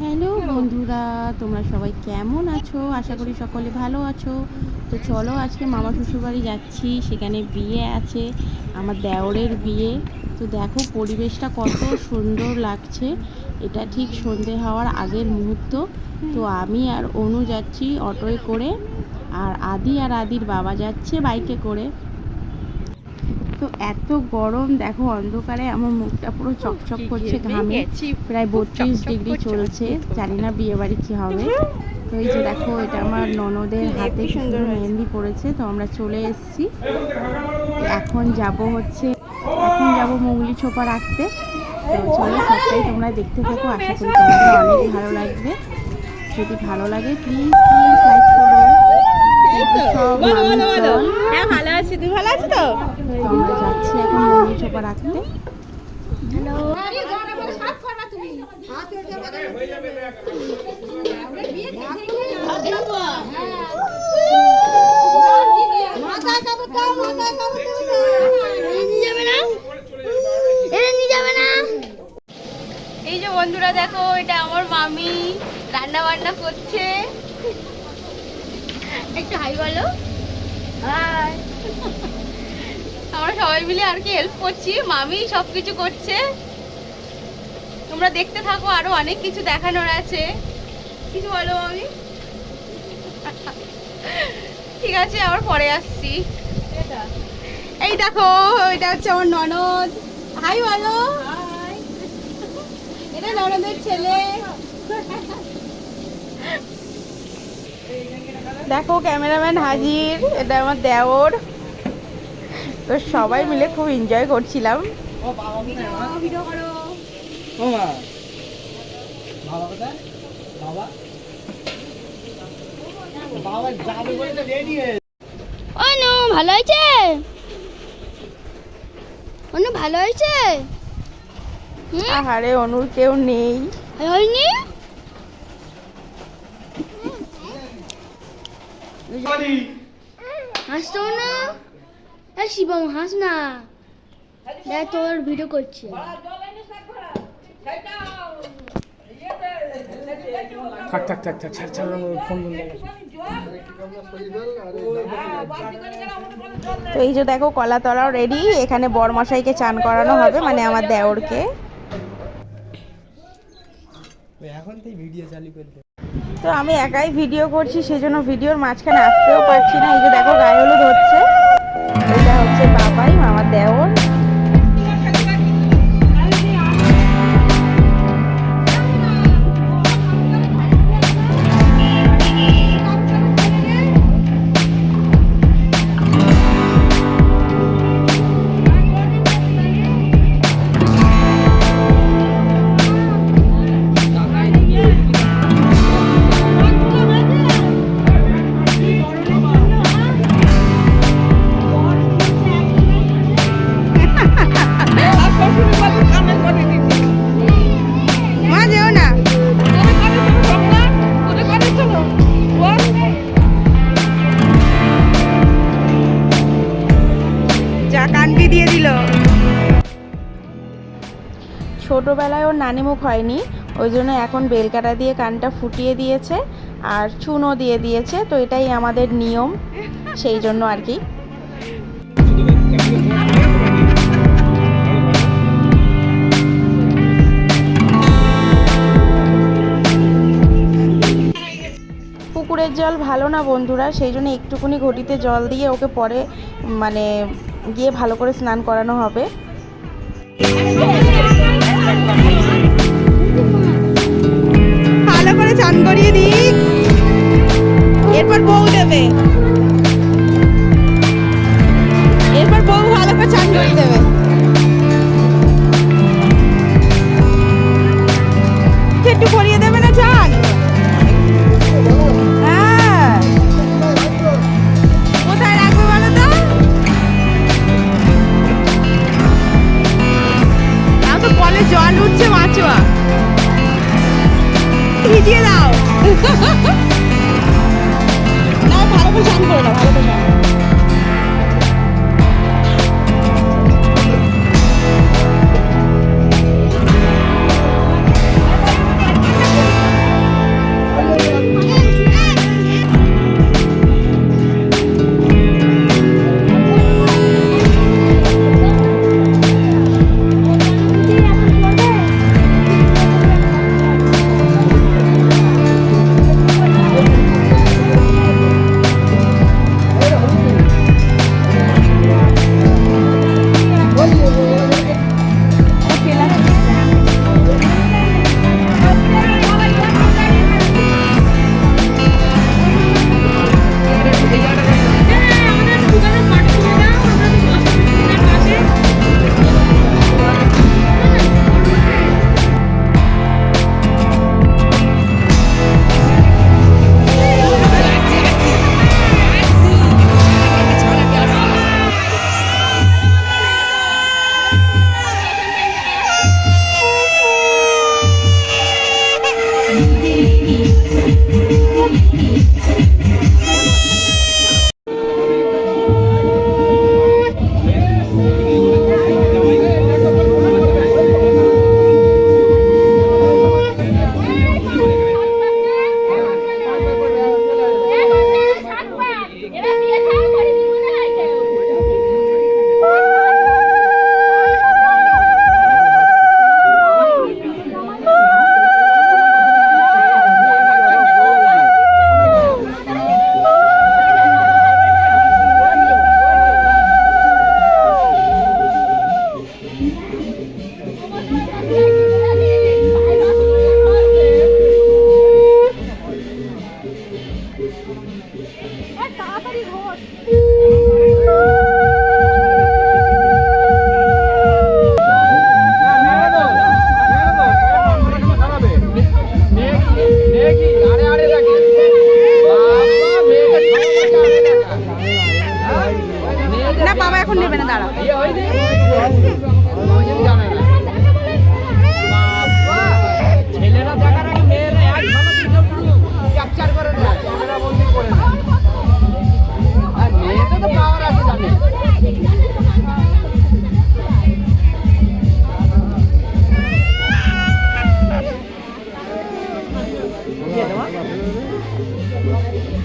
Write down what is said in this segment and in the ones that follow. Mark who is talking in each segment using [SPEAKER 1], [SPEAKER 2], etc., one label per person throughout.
[SPEAKER 1] Hello বন্ধুরা, তোমরা সবাই কেমন আছো? আশা করি সকলে ভালো আছো। তো চলো আজকে মামা শ্বশুরবাড়ি যাচ্ছি, সেখানে বিয়ে আছে, আমার দেওরের বিয়ে। তো দেখো পরিবেশটা কত সুন্দর লাগছে। এটা ঠিক সন্ধে হওয়ার আগের মুহূর্ত। তো আমি আর অনু যাচ্ছি অটোয় করে, আর আদি আর আদির বাবা যাচ্ছে বাইকে করে। তো এত গরম দেখো অন্ধকারে আমার মুখটা পুরো চকচক করছে ঘামে। প্রায় বত্রিশ ডিগ্রি চলছে। জানি না বিয়ে বাড়ি কি হবে। তো এই যে দেখো এটা আমার ননদের হাতে সুন্দর মেহেন্দি পড়েছে। তো আমরা চলে এসেছি। এখন যাব হচ্ছে এখন যাব মুগলি ছোপা রাখতে। তো চলো সবটাই তোমরা দেখতে থাকো। আশা করি তোমাদের অনেক ভালো লাগবে। যদি ভালো লাগে প্লিজ প্লিজ লাইক করো। সব
[SPEAKER 2] আছি, তুই ভালো আছিস তো?
[SPEAKER 1] যাচ্ছি এখন ছোপা রাখতে
[SPEAKER 2] এই যে বন্ধুরা, দেখো, এটা আমার মামি রান্না বান্না করছে। একটু হাই বলো। হাই আমরা সবাই মিলে আর কি হেল্প করছি। মামি সব কিছু করছে। তোমরা দেখতে থাকো, আরও অনেক কিছু দেখানোর আছে। কিছু বলো মামি? ঠিক আছে, আবার পরে আসছি। এই দেখো, এটা হচ্ছে আমার ননদ। হাই বলো। এটা ননদের ছেলে।
[SPEAKER 1] দেখো, ক্যামেরাম্যান হাজির। এটা আমার দেওর। তো সবাই মিলে খুব এনজয় করছিলাম।
[SPEAKER 2] অনু ভালো হয়েছে? অনু ভালো হয়েছে?
[SPEAKER 1] আহারে অনুর কেউ নেই।
[SPEAKER 2] হয়নি? হাসতো না? এই শিবম হাস না। দেখ তোর ভিডিও করছে।
[SPEAKER 3] থাক থাক থাক থাক ছাড় ছাড় ফোন বন্ধ
[SPEAKER 1] তো এই যে দেখো কলা তলাও রেডি এখানে বরমশাইকে চান করানো হবে মানে আমার দেওরকে।
[SPEAKER 3] এখন তুই ভিডিও চালু করতে
[SPEAKER 1] তো আমি একাই ভিডিও করছি সেজন্য ভিডিওর মাঝখানে আসতেও পারছি না। এই যে দেখো গায়ে হলুদ হচ্ছে। দেওর যা কান্দি দিয়ে দিল। ছোটোবেলায় ওর নানিমুখ হয়নি, ওই জন্য এখন বেলকাটা দিয়ে কানটা ফুটিয়ে দিয়েছে আর চুনও দিয়ে দিয়েছে, তো এটাই আমাদের নিয়ম, সেই জন্য আর কি। পুকুরের জল ভালো না বন্ধুরা, সেই জন্য একটুকুনি ঘটিতে জল দিয়ে ওকে পরে মানে গিয়ে ভালো করে স্নান করানো হবে। ভালো করে চান করিয়ে দিই। এরপর বউ দেবে। এরপর বউ ভালো করে চান করিয়ে দেবে। ভিজিয়ে দাও না ভালো করে চান করে দাও ভালো করে চান
[SPEAKER 2] না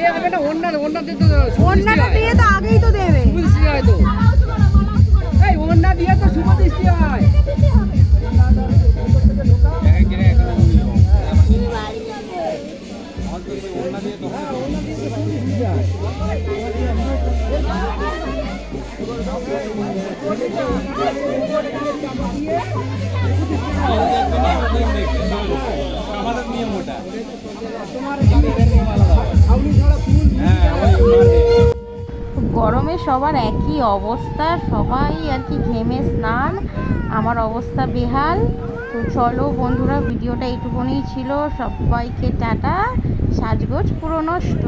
[SPEAKER 3] ইয়ে হবে না
[SPEAKER 2] দিয়ে তো আগেই তো দেবে।
[SPEAKER 3] শুভদৃষ্টি হয় তো। এই দিয়ে তো শুভদৃষ্টি হয়।
[SPEAKER 4] আমাদের নিয়ম ওটা।
[SPEAKER 1] গরমে সবার একই অবস্থা, সবাই আর কি ঘেমে স্নান। আমার অবস্থা বেহাল। তো চলো বন্ধুরা, ভিডিওটা এটুকুনি ছিল। সবাইকে টাটা। সাজগোজ পুরো নষ্ট